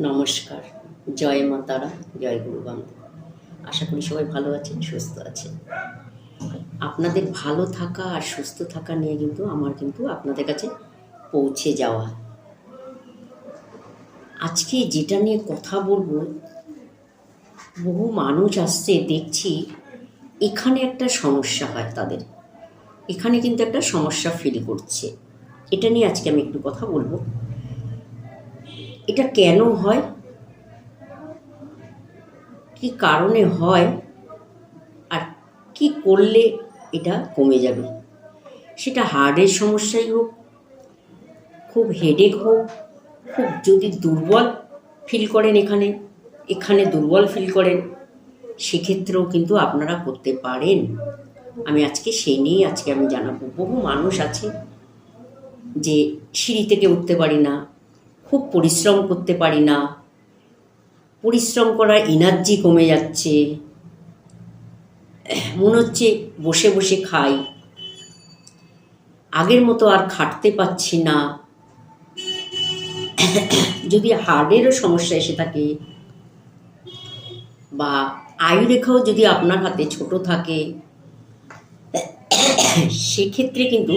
নমস্কার। জয় মা তারা, জয় গুরু বান্ধব। আশা করি সবাই ভালো আছেন, সুস্থ আছেন। আপনাদের ভালো থাকা আর সুস্থ থাকা নিয়ে কিন্তু আমার কিন্তু আপনাদের কাছে পৌঁছে যাওয়া। আজকে যেটা নিয়ে কথা বলব, বহু মানুষ আসছে, দেখছি এখানে একটা সমস্যা হয় তাদের। এখানে কিন্তু একটা সমস্যা ফিল করছে। এটা নিয়ে আজকে আমি একটু কথা বলব। এটা কেন হয়? কি কারণে হয়? আর কি করলে এটা কমে যাবে? সেটা হার্টের সমস্যাই হোক, খুব হেডেক হোক, খুব যদি দুর্বল ফিল করেন এখানে এখানে দুর্বল ফিল করেন, সেক্ষেত্রেও কিন্তু আপনারা করতে পারেন। আমি আজকে সেই নিয়েই আজকে আমি জানাব। বহু মানুষ আছে যে সিঁড়ি থেকে উঠতে পারি না খুব পরিশ্রম করতে পারি না। পরিশ্রম করার এনার্জি কমে যাচ্ছে। মনে হচ্ছে বসে বসে খাই। আগের মতো আর খাটতে পাচ্ছি না। যদি হার্টেরও সমস্যা এসে থাকে বা আয়ুরেখাও যদি আপনার হাতে ছোট থাকে, সেক্ষেত্রে কিন্তু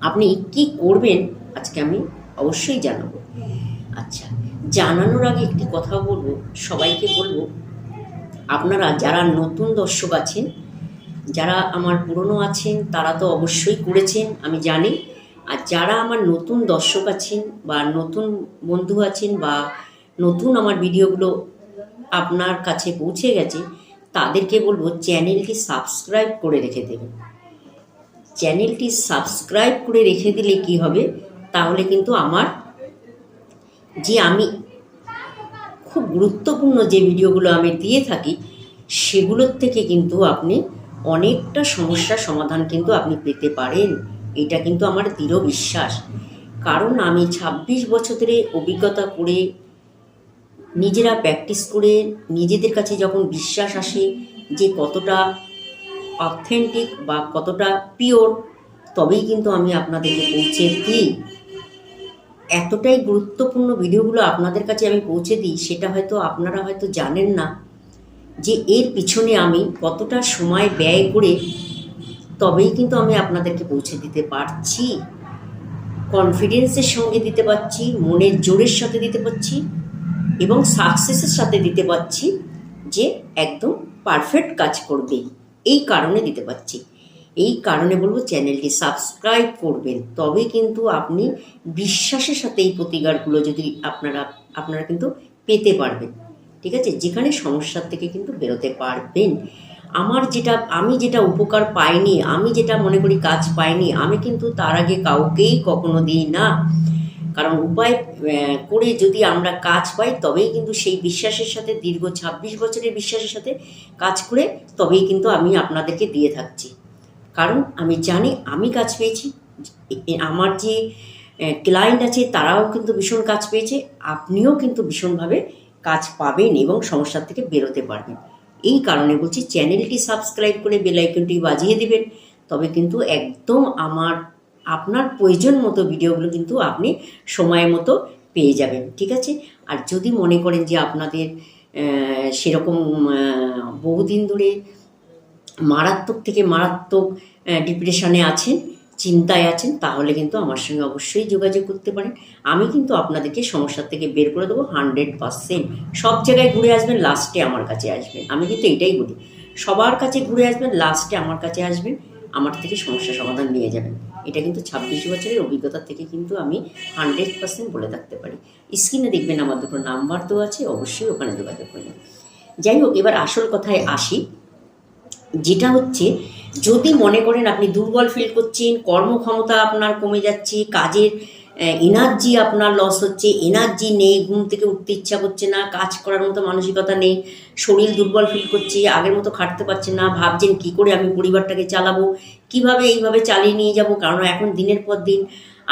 আপনি কি করবেন? আজকে আমি অবশ্যই জানাব। আচ্ছা জানানোর আগে একটি কথা বলব, সবাইকে বলব, আপনারা যারা নতুন দর্শক আছেন, যারা আমার পুরনো আছেন, তারা তো অবশ্যই করেছেন, আমি জানি। আর যারা আমার নতুন দর্শক আছেন বা নতুন বন্ধু আছেন বা নতুন আমার ভিডিওগুলো আপনার কাছে পৌঁছে গেছে, তাদেরকে বলব, চ্যানেলটি সাবস্ক্রাইব করে রেখে দেবেন। চ্যানেলটি সাবস্ক্রাইব করে রেখে দিলে কি হবে? তাহলে কিন্তু আমার যে আমি খুব গুরুত্বপূর্ণ যে ভিডিওগুলো আমি দিয়ে থাকি, সেগুলোর থেকে কিন্তু আপনি অনেকটা সমস্যার সমাধান কিন্তু আপনি পেতে পারেন। এটা কিন্তু আমার দৃঢ় বিশ্বাস। কারণ আমি ২৬ বছর ধরে অভিজ্ঞতা করে, নিজেরা প্র্যাকটিস করে, নিজেদের কাছে যখন বিশ্বাস আসে যে কতটা অথেন্টিক বা কতটা পিওর তবেই কিন্তু আমি আপনাদেরকে পৌঁছে দিই। এতটাই গুরুত্বপূর্ণ ভিডিওগুলো আপনাদের কাছে আমি পৌঁছে দিই, সেটা হয়তো আপনারা হয়তো জানেন না, যে এর পিছনে আমি কতটা সময় ব্যয় করে তবেই কিন্তু আমি আপনাদেরকে পৌঁছে দিতে পারছি। কনফিডেন্সের সঙ্গে দিতে পারছি, মনের জোরের সাথে দিতে পারছি এবং সাকসেসের সাথে দিতে পারছি যে একদম পারফেক্ট কাজ করবে, এই কারণে দিতে পারছি। এই কারণে বলব চ্যানেলটি সাবস্ক্রাইব করবেন। তবে কিন্তু আপনি বিশ্বাসের সাথে এই প্রতিকারগুলো যদি আপনারা আপনারা কিন্তু পেতে পারবেন। ঠিক আছে? যেখানে সমস্যার থেকে কিন্তু বেরোতে পারবেন। আমার যেটা, আমি যেটা উপকার পাইনি, আমি যেটা মনে করি কাজ পাইনি, আমি কিন্তু তার আগে কাউকেই কখনো দিই না। কারণ উপায় করে যদি আমরা কাজ পাই, তবেই কিন্তু সেই বিশ্বাসের সাথে, দীর্ঘ ছাব্বিশ বছরের বিশ্বাসের সাথে কাজ করে তবেই কিন্তু আমি আপনাদেরকে দিয়ে থাকছি। কারণ আমি জানি, আমি কাজ পেয়েছি। আমার যে ক্লায়েন্ট আছে, তারাও কিন্তু ভীষণ কাজ পেয়েছে। আপনিও কিন্তু ভীষণভাবে কাজ পাবেন এবং সমস্যার থেকে বেরোতে পারবেন। এই কারণে বলছি চ্যানেলটি সাবস্ক্রাইব করে বেলাইকনটি বাজিয়ে দেবেন। তবে কিন্তু একদম আমার, আপনার প্রয়োজন মতো ভিডিওগুলো কিন্তু আপনি সময় মতো পেয়ে যাবেন, ঠিক আছে? আর যদি মনে করেন যে আপনাদের সেরকম বহুদিন ধরে মারাত্মক থেকে মারাত্মক ডিপ্রেশনে আছেন, চিন্তায় আছেন, তাহলে কিন্তু আমার সঙ্গে অবশ্যই যোগাযোগ করতে পারেন। আমি কিন্তু আপনাদেরকে সমস্যার থেকে বের করে দেবো হান্ড্রেড পারসেন্ট সব জায়গায় ঘুরে আসবেন লাস্টে আমার কাছে আসবেন। আমি কিন্তু এটাই বলি, সবার কাছে ঘুরে আসবেন লাস্টে আমার কাছে আসবেন, আমার থেকে সমস্যা সমাধান নিয়ে যাবেন। এটা কিন্তু ছাব্বিশ বছরের অভিজ্ঞতা থেকে কিন্তু আমি হান্ড্রেড পার্সেন্ট বলে থাকতে পারি। স্ক্রিনে দেখবেন আমার দুটো নাম্বার তো আছে, অবশ্যই ওখানে যোগাযোগ করবেন। যাই হোক, এবার আসল কথায় আসি। যেটা হচ্ছে, যদি মনে করেন আপনি দুর্বল ফিল করছেন, কর্মক্ষমতা আপনার কমে যাচ্ছে, কাজের এনার্জি আপনার লস হচ্ছে এনার্জি নেই, ঘুম থেকে উঠতে ইচ্ছা করছে না, কাজ করার মতো মানসিকতা নেই, শরীর দুর্বল ফিল করছে, আগের মতো খাটতে পারছে না, ভাবছেন কি করে আমি পরিবারটাকে চালাবো, কীভাবে এইভাবে চালিয়ে নিয়ে যাব, কারণ এখন দিনের পর দিন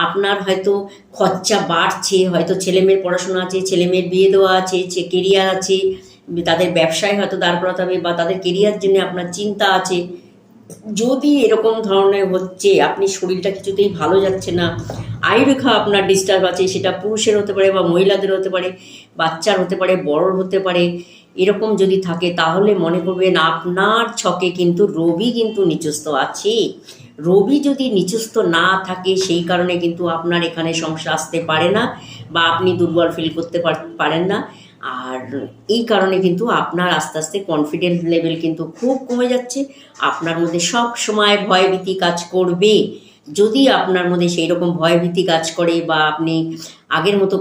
আপনার হয়তো খরচা বাড়ছে, হয়তো ছেলেমেয়ের পড়াশোনা আছে, ছেলেমেয়ের বিয়ে দেওয়া আছে কেরিয়ার আছে তাদের ব্যবসায় হয়তো দাঁড় করাতে হবে বা তাদের কেরিয়ার জন্য আপনার চিন্তা আছে। যদি এরকম ধরনের হচ্ছে, আপনি শরীরটা কিছুতেই ভালো যাচ্ছে না আয়ুরেখা আপনার ডিস্টার্ব আছে, সেটা পুরুষের হতে পারে বা মহিলাদের হতে পারে, বাচ্চার হতে পারে, বড়র হতে পারে, এরকম যদি থাকে তাহলে মনে করবেন আপনার ছকে কিন্তু রবি কিন্তু নিচস্থ আছে। রবি যদি নিচস্থ না থাকে, সেই কারণে কিন্তু আপনার এখানে সমস্যা আসতে পারে না বা আপনি দুর্বল ফিল করতে পার- পারেন না। আর এই কারণে কিন্তু আপনার আস্তে আস্তে কনফিডেন্স লেভেল কিন্তু খুব কমে যাচ্ছে। আপনার মধ্যে সব সময় ভয়ভীতি কাজ করবে। যদি আপনার মধ্যে সেই রকম ভয়ভীতি কাজ করে বা আপনি আগের মতো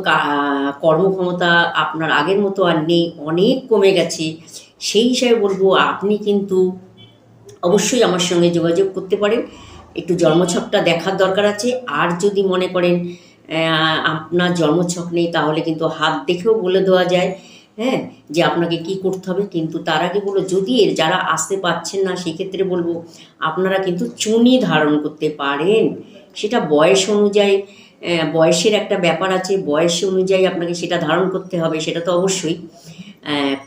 কর্মক্ষমতা আপনার আগের মতো আর নেই, অনেক কমে গেছে, সেই হিসাবে বলব আপনি কিন্তু অবশ্যই আমার সঙ্গে যোগাযোগ করতে পারেন। একটু জন্মছকটা দেখার দরকার আছে। আর যদি মনে করেন আপনার জন্মছক নেই, তাহলে কিন্তু হাত দেখেও বলে দেওয়া যায় হ্যাঁ যে আপনাকে কি করতে হবে। কিন্তু তার আগে বলো, যদি এর যারা আসতে পারছেন না, সেক্ষেত্রে বলব, আপনারা কিন্তু চুনি ধারণ করতে পারেন। সেটা বয়স অনুযায়ী বয়সের একটা ব্যাপার আছে, বয়স অনুযায়ী আপনাকে সেটা ধারণ করতে হবে, সেটা তো অবশ্যই।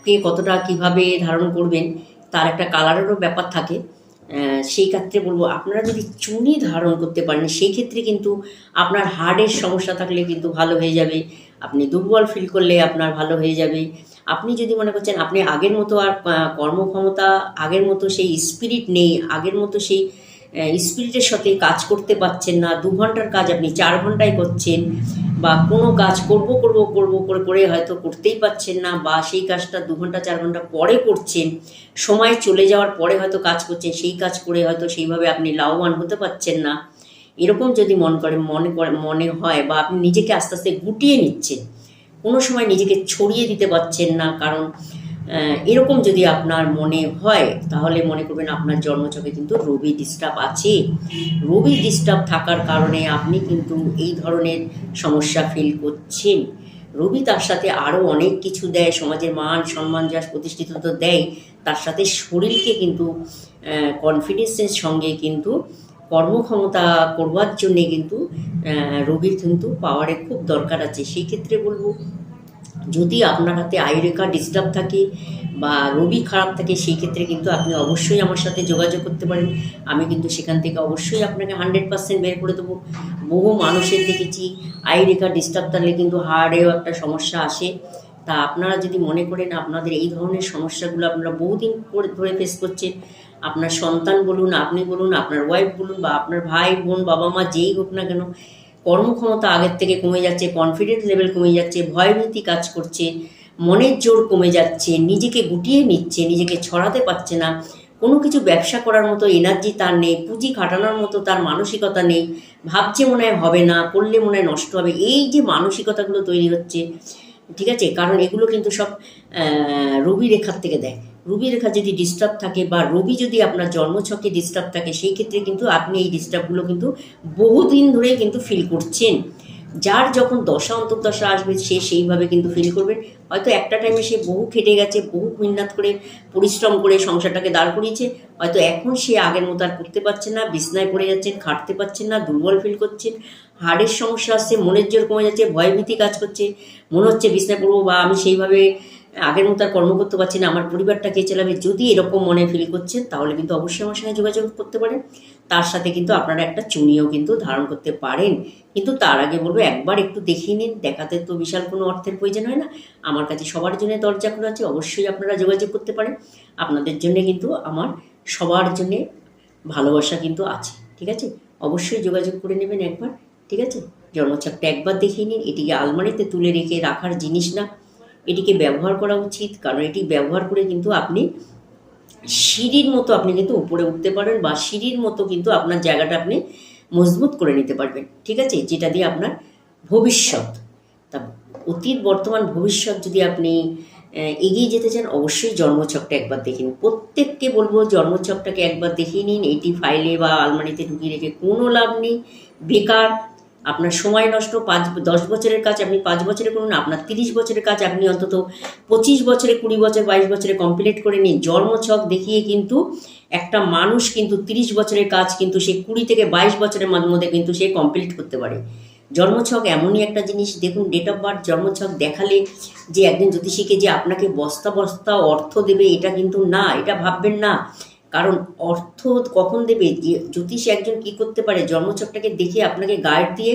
কে কতটা কীভাবে ধারণ করবেন, তার একটা কালারেরও ব্যাপার থাকে। সেই ক্ষেত্রে বলব, আপনারা যদি চুনি ধারণ করতে পারেন, সেই ক্ষেত্রে কিন্তু আপনার হার্টের সমস্যা থাকলে কিন্তু ভালো হয়ে যাবে। আপনি দুর্বল ফিল করলে আপনার ভালো হয়ে যাবে। আপনি যদি মনে করছেন, আপনি আগের মতো আর কর্মক্ষমতা, আগের মতো সেই স্পিরিট নেই, আগের মতো সেই স্পিরিটের সাথে কাজ করতে পারছেন না, দু ঘণ্টার কাজ আপনি চার ঘন্টায় করছেন, বা কোনো কাজ করব করব করব, করে করে হয়তো করতেই পারছেন না, বা সেই কাজটা দু ঘণ্টা, চার ঘণ্টা পরে করছেন, সময় চলে যাওয়ার পরে হয়তো কাজ করছেন, সেই কাজ করে হয়তো সেইভাবে আপনি লাভবান হতে পারছেন না। এরকম যদি মন করে, মনে করে, মনে হয়, বা আপনি নিজেকে আস্তে আস্তে গুটিয়ে নিচ্ছেন, কোনো সময় নিজেকে ছড়িয়ে দিতে পারছেন না, কারণ এরকম যদি আপনার মনে হয়, তাহলে মনে করবেন আপনার জন্মচকে কিন্তু রবি ডিস্টার্ব আছে। রবি ডিস্টার্ব থাকার কারণে আপনি কিন্তু এই ধরনের সমস্যা ফিল করছেন। রবি তার সাথে আরও অনেক কিছু দেয়, সমাজের মান সম্মান যা প্রতিষ্ঠিত তো দেয়, তার সাথে শরীরকে কিন্তু কনফিডেন্সের সঙ্গে কিন্তু কর্মক্ষমতা করবার জন্যে কিন্তু রবির কিন্তু পাওয়ারের খুব দরকার আছে। সেই ক্ষেত্রে বলব যদি আপনার হাতে আয়ুরেখা ডিস্টার্ব থাকে বা রবি খারাপ থাকে, সেই ক্ষেত্রে কিন্তু আপনি অবশ্যই আমার সাথে যোগাযোগ করতে পারেন। আমি কিন্তু সেখান থেকে অবশ্যই আপনাকে হান্ড্রেড পার্সেন্ট বের করে দেবো। বহু মানুষের দেখেছি আয়ুরেখা ডিস্টার্ব থাকলে কিন্তু হার্টেও একটা সমস্যা আসে। তা আপনারা যদি মনে করেন আপনাদের এই ধরনের সমস্যাগুলো আপনারা বহুদিন করে ধরে ফেস করছেন, আপনার সন্তান বলুন, আপনি বলুন, আপনার ওয়াইফ বলুন বা আপনার ভাই, বোন বাবা মা যেই হোক না কেন কর্মক্ষমতা আগের থেকে কমে যাচ্ছে কনফিডেন্স লেভেল কমে যাচ্ছে, ভয়ভীতি কাজ করছে, মনের জোর কমে যাচ্ছে, নিজেকে গুটিয়ে নিচ্ছে, নিজেকে ছড়াতে পারছে না, কোনো কিছু ব্যবসা করার মতো এনার্জি তার নেই, পুঁজি খাটানোর মতো তার মানসিকতা নেই, ভাবছে মনে হয় হবে না, করলে মনে হয় নষ্ট হবে, এই যে মানসিকতাগুলো তৈরি হচ্ছে, ঠিক আছে? কারণ এগুলো কিন্তু সব রবি রেখার থেকে দেয়। রবি রেখা যদি ডিস্টার্ব থাকে বা রবি যদি আপনার জন্মছকে ডিস্টার্ব থাকে, সেই ক্ষেত্রে কিন্তু আপনি এই ডিস্টার্বগুলো কিন্তু বহুদিন ধরে কিন্তু ফিল করছেন। যার যখন দশা, অন্তর্দশা আসবে, সে সেইভাবে কিন্তু ফিল করবে। হয়তো একটা টাইমে সে বহু খেটে গেছে, বহু মিন্নাত করে, পরিশ্রম করে সংসারটাকে দাঁড় করিয়েছে। হয়তো এখন সে আগের মতো আর করতে পারছে না, বিছনায় পড়ে যাচ্ছেন খাটতে পারছেন না, দুর্বল ফিল করছেন হাড়ের সমস্যা আসছে, মনের জোর কমে যাচ্ছে, ভয়ভীতি কাজ করছে। মনে হচ্ছে বিছনায় পড়ব বা আমি সেইভাবে আগের মতো আর কর্ম করতে পারছি না, আমার পরিবারটা কে চালাবে? যদি এরকম মনে ফিল করছেন, তাহলে কিন্তু অবশ্যই আমার সঙ্গে যোগাযোগ করতে পারেন। তার সাথে কিন্তু আপনারা একটা চুনিও কিন্তু ধারণ করতে পারেন। কিন্তু তার আগে বলব, একবার একটু দেখিয়ে নিন, দেখাতে তো বিশাল কোনো অর্থের প্রয়োজন হয় না। আমার কাছে সবার জন্য দরজা খোলা আছে, অবশ্যই আপনারা যোগাযোগ করতে পারেন। আপনাদের জন্য কিন্তু আমার সবার জন্যে ভালোবাসা কিন্তু আছে, ঠিক আছে? অবশ্যই যোগাযোগ করে নেবেন একবার, ঠিক আছে? জন্মছকটা একবার দেখিয়ে নিন, এটিকে আলমারিতে তুলে রেখে রাখার জিনিস না। এটিকে ব্যবহার করা উচিত, কারণ এটি ব্যবহার করে কিন্তু আপনি সিঁড়ির মতো আপনি কিন্তু উপরে উঠতে পারেন বা সিঁড়ির মতো কিন্তু আপনার জায়গাটা আপনি মজবুত করে নিতে পারবেন, ঠিক আছে? যেটা দিয়ে আপনার ভবিষ্যৎ, তা অতীত, বর্তমান ভবিষ্যৎ যদি আপনি এগিয়ে যেতে চান, অবশ্যই জন্মছকটা একবার দেখে নিন। প্রত্যেককে বলব জন্মছকটাকে একবার দেখিয়ে নিন এইটি ফাইলে বা আলমারিতে ঢুকিয়ে রেখে কোনো লাভ নেই, বেকার আপনার সময় নষ্ট, পাঁচ, দশ বছরের কাজ আপনি পাঁচ বছরে করুন, আপনার তিরিশ বছরের কাজ আপনি অন্তত পঁচিশ বছরে, কুড়ি বছর, বাইশ বছরে কমপ্লিট করে নিন। জন্মছক দেখিয়ে কিন্তু একটা মানুষ কিন্তু তিরিশ বছরের কাজ কিন্তু সে কুড়ি থেকে বাইশ বছরের মধ্যে কিন্তু সে কমপ্লিট করতে পারে। জন্মছক এমনই একটা জিনিস, দেখুন ডেট অফ বার্থ জন্মছক দেখালে যে একজন জ্যোতিষীকে যে আপনাকে বস্তা বস্তা অর্থ দেবে, এটা কিন্তু না, এটা ভাববেন না। কারণ অর্থ কখন দেবে? জ্যোতিষ একজন কি করতে পারে? জন্মছকটাকে দেখে আপনাকে গাইড দিয়ে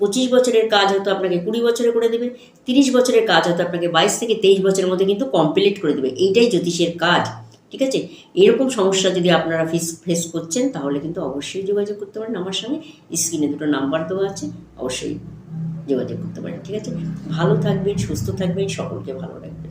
পঁচিশ বছরের কাজ হয়তো আপনাকে কুড়ি বছরে করে দেবে, তিরিশ বছরের কাজ হয়তো আপনাকে বাইশ থেকে তেইশ বছরের মধ্যে কিন্তু কমপ্লিট করে দেবে। এইটাই জ্যোতিষের কাজ, ঠিক আছে? এরকম সমস্যা যদি আপনারা ফেস ফেস করছেন, তাহলে কিন্তু অবশ্যই যোগাযোগ করতে পারেন আমার সঙ্গে। স্ক্রিনে দুটো নাম্বার দেওয়া আছে, অবশ্যই যোগাযোগ করতে পারেন, ঠিক আছে? ভালো থাকবেন, সুস্থ থাকবেন, সকলকে ভালো রাখবেন।